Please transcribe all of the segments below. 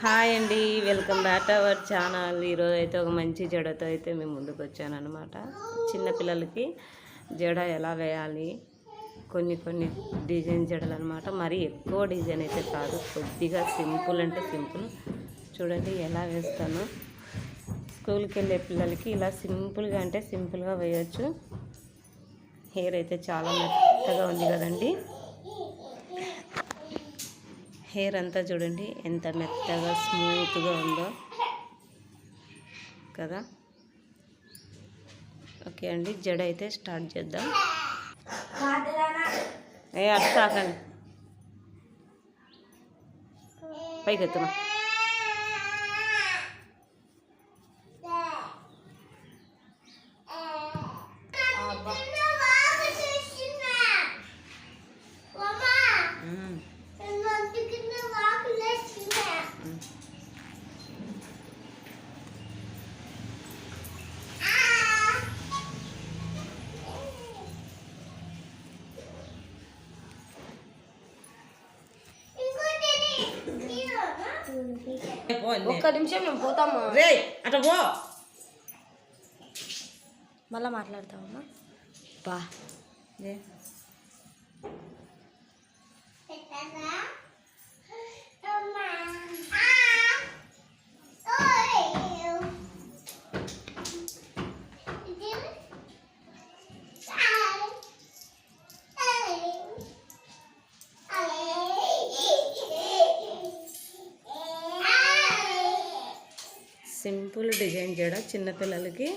Hi అండి welcome back to our channel. ఈరోజు అయితే ఒక మంచి జడతో అయితే మేము ముందుకు వచ్చానమాట చిన్నపిల్లలకి జడ ఎలా వేయాలి? కొన్ని కొన్ని డిజైన్ జడలు అనమాట మరీ ఎక్కువ డిజైన్ అయితే కాదు. కొద్దిగా సింపుల్ అంటే సింపుల్. చూడండి ఎలా వేస్తాను. స్కూల్కి వెళ్ళే పిల్లలకి ఇలా సింపుల్గా అంటే సింపుల్గా వేయచ్చు. హెయిర్ అయితే చాలా మెత్తగా ఉంది కదండి. హెయిర్ అంతా చూడండి ఎంత మెత్తగా స్మూత్గా ఉందో. కదా? ఓకే అండి జడ అయితే స్టార్ట్ చేద్దాం. ఏ అటు పైకి ఎత్తున్నా ఒక్క నిమిషం మేము పోతాము? రే అట పో. మళ్ళా మాట్లాడతామమ్మా బా. సింపుల్ డిజైన్ జడ చిన్నపిల్లలకి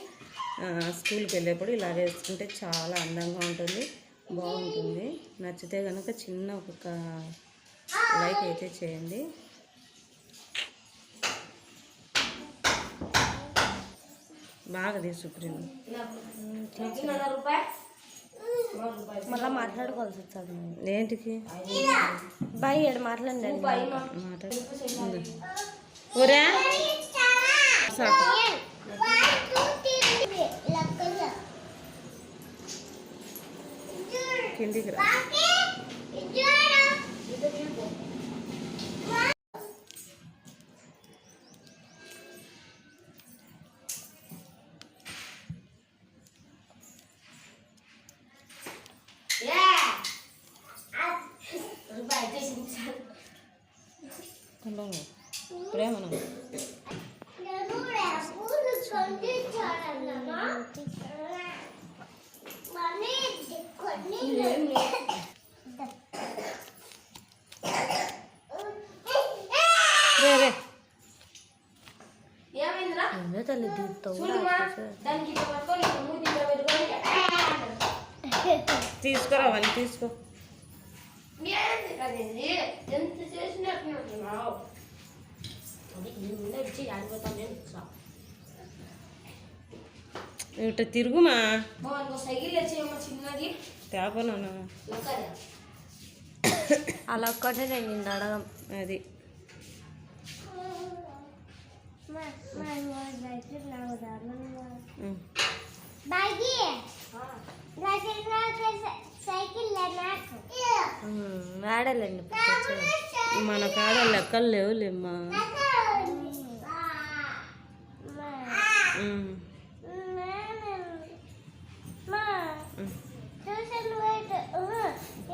స్కూల్కి వెళ్ళేప్పుడు ఇలా వేసుకుంటే చాలా అందంగా ఉంటుంది బాగుంటుంది. నచ్చితే కనుక చిన్న ఒక లైక్ అయితే చేయండి. బాగా సుప్రీం మళ్ళా మాట్లాడుకోవాల్సి వస్తుంది. ఏంటికి? బాయ్ ఏడు మాట్లాడండి మాట ఊరా satu. Candy Crush. Kalau lo, berapa మూతి ఇట్లా పెట్టుకొని తీసుకురా అవన్నీ తీసుకో. ఎంత చేసినట్టున్నావు ఇటు తిరుగుమా? తేపను అలా ఒక్కటే నేను అడగం అది. ఉం. వాడలేండి మన కాడ లెక్కలు లేవులేమ్మా.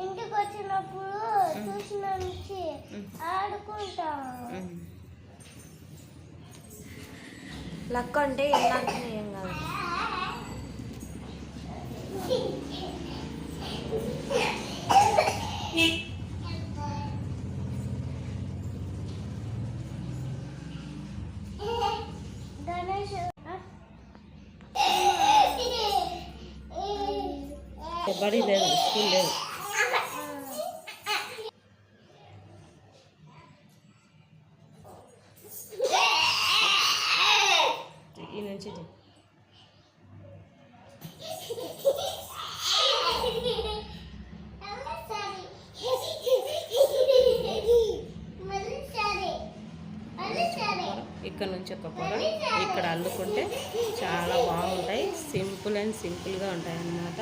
ఇంటికి వచ్చినప్పుడు చూసిన నుంచి ఆడుకుంటా లక్క అంటే ఎన్నాక ఏం కాదు గణేష్ బడి లేదు స్కూల్ లేదు ఇక్కడ నుంచి ఒక పొర. ఇక్కడ అల్లుకుంటే చాలా బాగుంటాయి. సింపుల్ అండ్ సింపుల్గా ఉంటాయి అన్నమాట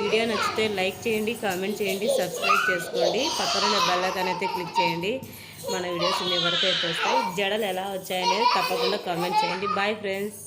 వీడియో నచ్చితే లైక్ చేయండి కామెంట్ చేయండి సబ్స్క్రైబ్ చేసుకోండి. పక్కన బెల్లకన్ అయితే క్లిక్ చేయండి. మన వీడియోస్ మీ వరకు అయితే వస్తాయి. జడలు ఎలా వచ్చాయనేది తప్పకుండా కామెంట్ చేయండి. Bye friends.